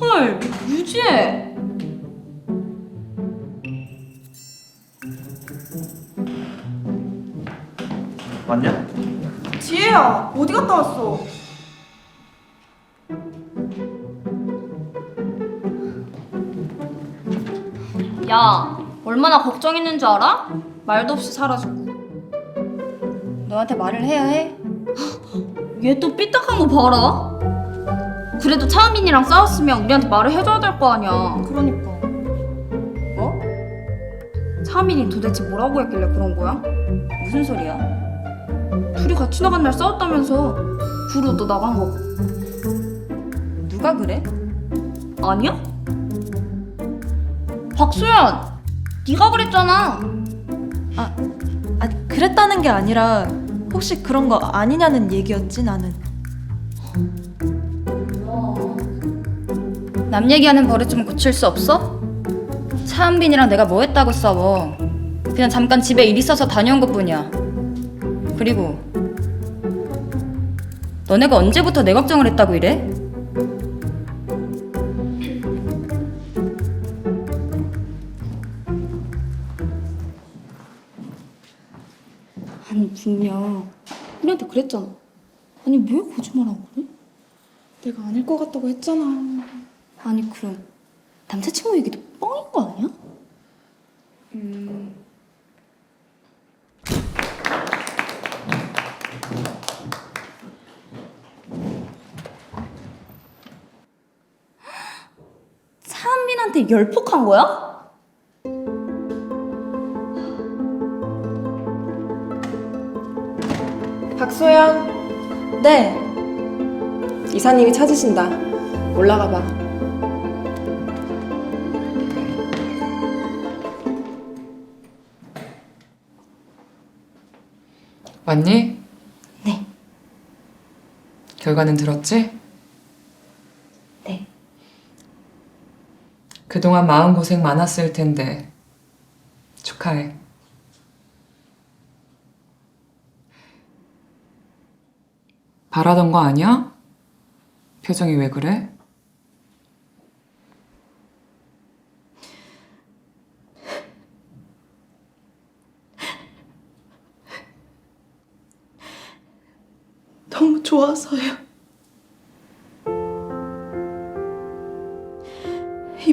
헐, 유지혜. 맞냐? 지혜야, 어디 갔다 왔어? 야, 얼마나 걱정했는 줄 알아? 말도 없이 사라지고. 너한테 말을 해야 해? 얘 또 삐딱한 거 봐라. 그래도 차은민이랑 싸웠으면 우리한테 말을 해줘야 될 거 아니야. 그러니까. 뭐? 차은민이 도대체 뭐라고 했길래 그런 거야? 무슨 소리야? 둘이 같이 나간 날 싸웠다면서. 구로 너 나간 거 누가 그래? 아니야? 박소연, 네가 그랬잖아. 아, 그랬다는 게 아니라 혹시 그런 거 아니냐는 얘기였지 나는. 남 얘기하는 버릇 좀 고칠 수 없어? 차은빈이랑 내가 뭐 했다고 싸워 그냥 잠깐 집에 일 있어서 다녀온 것 뿐이야 그리고 너네가 언제부터 내 걱정을 했다고 이래? 아니 분명 우리한테 그랬잖아. 아니 왜 거짓말하고 그래? 내가 아닐 것 같다고 했잖아. 아니 그럼 남자친구 얘기도 뻥인 거 아니야? 차은민한테 열폭한 거야? 박소연, 네. 이사님이 찾으신다. 올라가 봐. 왔니? 네. 결과는 들었지? 네. 그동안 마음고생 많았을 텐데 축하해. 바라던 거 아니야? 표정이 왜 그래?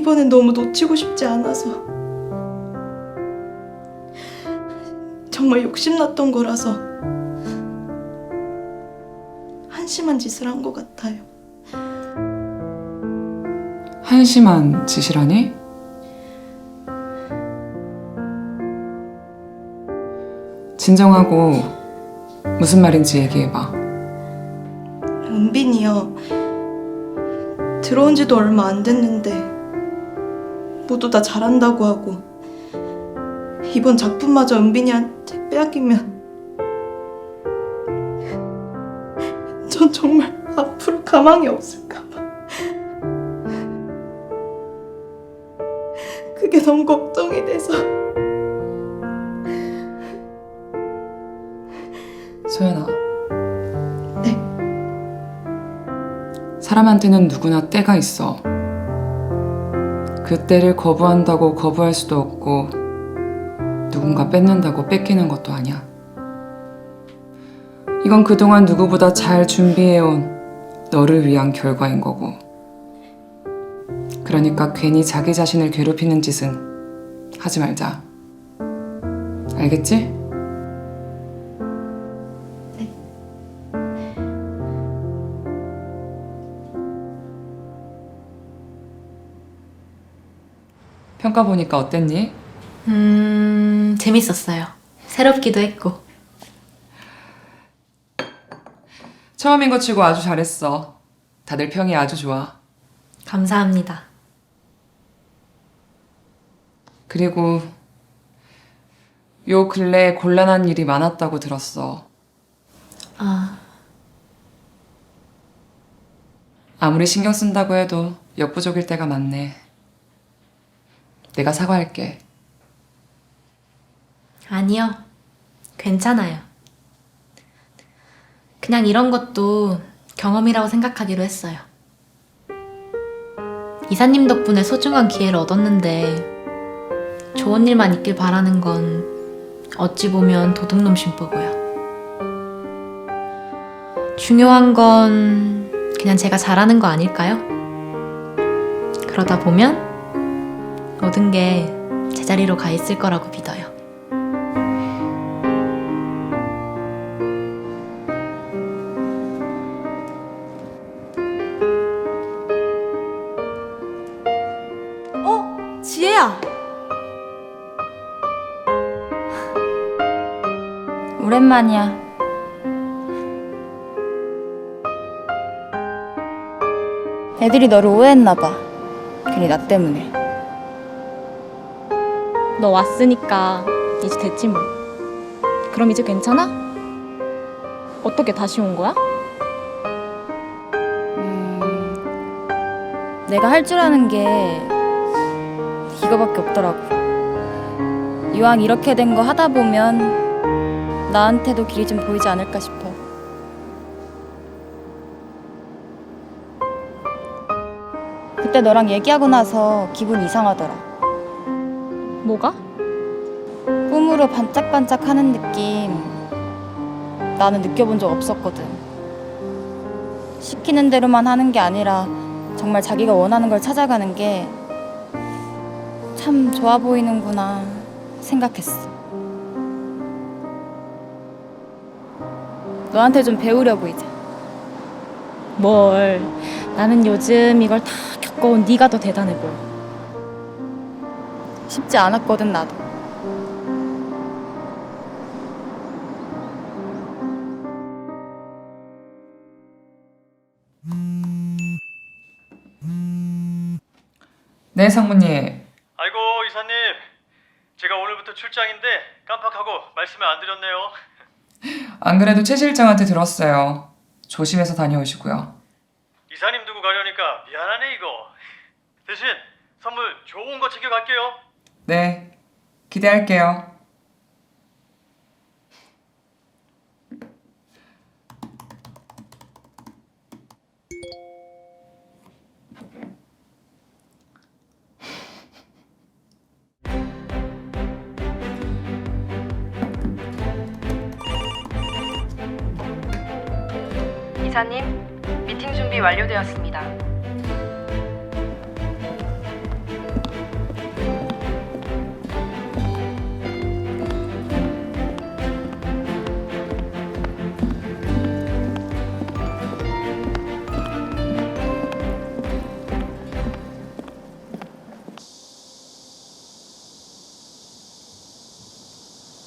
이번엔 너무 놓치고 싶지 않아서. 정말 욕심났던 거라서 한심한 짓을 한 것 같아요. 한심한 짓이라니? 진정하고 무슨 말인지 얘기해봐. 은빈이요. 들어온 지도 얼마 안 됐는데 모두 다 잘한다고 하고 이번 작품마저 은빈이한테 빼앗기면 전 정말 앞으로 가망이 없을까 봐 그게 너무 걱정이 돼서 소연아. 네. 사람한테는 누구나 때가 있어. 그 때를 거부한다고 거부할 수도 없고, 누군가 뺏는다고 뺏기는 것도 아니야. 이건 그동안 누구보다 잘 준비해온 너를 위한 결과인 거고. 그러니까 괜히 자기 자신을 괴롭히는 짓은 하지 말자. 알겠지? 평가 보니까 어땠니? 음, 재밌었어요. 새롭기도 했고. 처음인 것 치고 아주 잘했어. 다들 평이 아주 좋아. 감사합니다. 그리고 요 근래에 곤란한 일이 많았다고 들었어. 아, 아무리 신경 쓴다고 해도 역부족일 때가 많네. 내가 사과할게. 아니요. 괜찮아요. 그냥 이런 것도 경험이라고 생각하기로 했어요. 이사님 덕분에 소중한 기회를 얻었는데 좋은 일만 있길 바라는 건 어찌 보면 도둑놈 심보고요. 중요한 건 그냥 제가 잘하는 거 아닐까요? 그러다 보면 모든 게 제자리로 가 있을 거라고 믿어요. 어? 지혜야! 오랜만이야. 애들이 너를 오해했나 봐. 괜히 나 때문에. 너 왔으니까 이제 됐지 뭐. 그럼 이제 괜찮아? 어떻게 다시 온 거야? 음, 내가 할 줄 아는 게 이거밖에 없더라고. 이왕 이렇게 된 거 하다 보면 나한테도 길이 좀 보이지 않을까 싶어. 그때 너랑 얘기하고 나서 기분 이상하더라. 뭐가? 꿈으로 반짝반짝 하는 느낌 나는 느껴본 적 없었거든. 시키는 대로만 하는 게 아니라 정말 자기가 원하는 걸 찾아가는 게 참 좋아 보이는구나 생각했어. 너한테 좀 배우려고 이제. 뭘. 나는 요즘 이걸 다 겪어온 네가 더 대단해 보여. 쉽지 않았거든 나도. 네, 상무님. 아이고 이사님 제가 오늘부터 출장인데 깜빡하고 말씀을 안 드렸네요 안 그래도 최 실장한테 들었어요. 조심해서 다녀오시고요. 이사님 두고 가려니까 미안하네 이거 대신 선물 좋은 거 챙겨갈게요 네, 기대할게요. 이사님, 미팅 준비 완료되었습니다.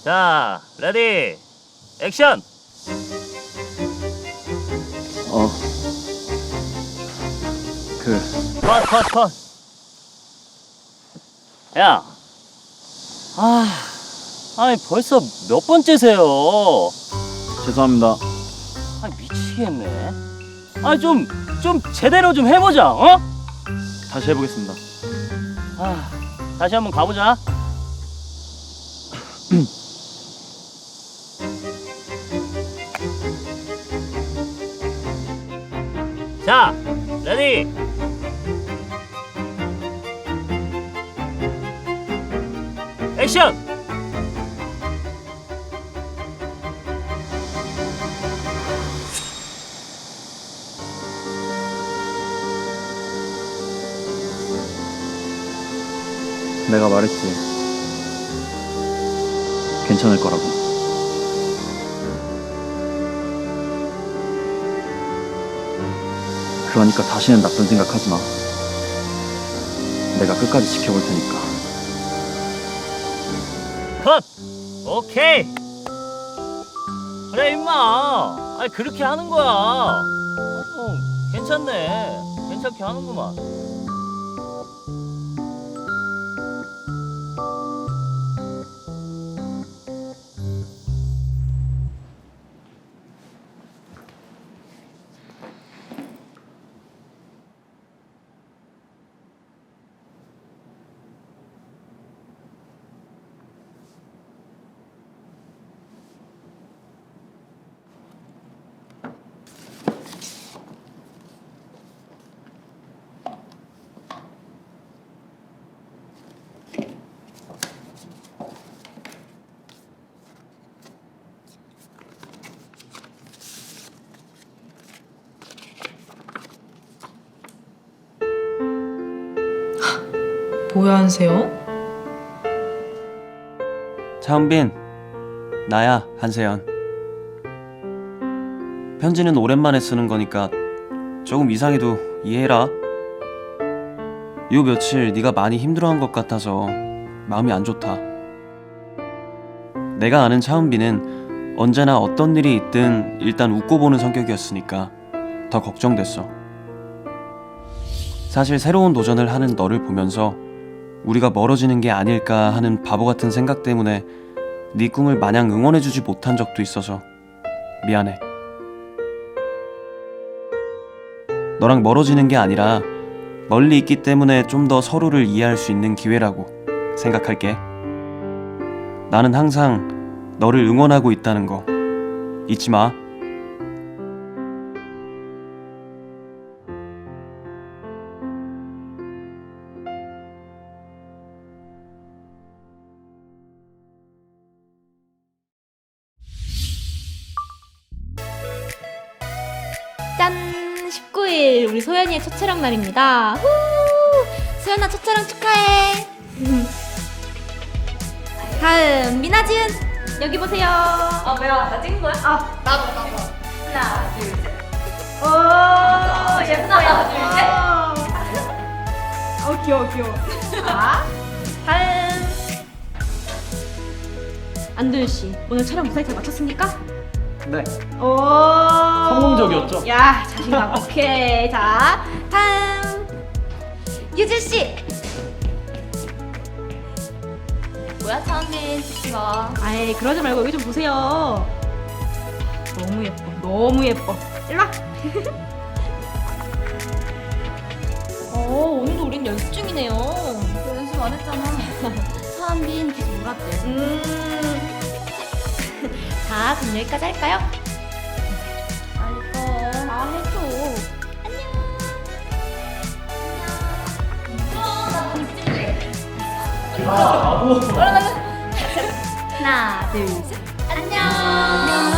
자 레디 액션 어. 그 컷 컷 컷 야 아, 아니 벌써 몇 번째세요? 죄송합니다. 아 미치겠네. 아 좀 좀 제대로 좀 해보자. 어? 다시 해보겠습니다. 아 다시 한번 가보자. 내가 말했지. 괜찮을 거라고. 그러니까 다시는 나쁜 생각하지 마. 내가 끝까지 지켜볼 테니까. 컷! 오케이! 그래, 임마! 아니, 그렇게 하는 거야. 어, 뭐, 괜찮네. 괜찮게 하는구만. 뭐야 한세요? 차은빈, 나야 한세연. 편지는 오랜만에 쓰는 거니까 조금 이상해도 이해해라. 요 며칠 네가 많이 힘들어한 것 같아서 마음이 안 좋다. 내가 아는 차은빈은 언제나 어떤 일이 있든 일단 웃고 보는 성격이었으니까 더 걱정됐어. 사실 새로운 도전을 하는 너를 보면서 우리가 멀어지는 게 아닐까 하는 바보 같은 생각 때문에 네 꿈을 마냥 응원해주지 못한 적도 있어서 미안해. 너랑 멀어지는 게 아니라 멀리 있기 때문에 좀 더 서로를 이해할 수 있는 기회라고 생각할게. 나는 항상 너를 응원하고 있다는 거 잊지 마. 19일 우리 소연이의 첫 촬영 날입니다. 후! 소연아 첫 촬영 축하해. 다음 미나지은 여기 보세요. 어 뭐야 나 찍은 거야? 아 나도 나도. 하나 둘 셋. 오 예쁘다. 하나 둘 셋. 어 귀여워 귀여워. 자 다음 안도현 씨 오늘 촬영 무사히 잘 마쳤습니까? 네. 오 성공적이었죠? 야 자신감 오케이 자 다음 유진 씨 뭐야 차은빈 마. 아이 그러지 말고 여기 좀 보세요 너무 예뻐 너무 예뻐 일로 와 어, 오늘도 우린 연습 중이네요. 너 연습 안 했잖아. 차은빈 계속 놀았대. 음. 자, 그럼 여기까지 할까요? 알겠어. 아 해줘. 하나, 둘, 셋. 안녕.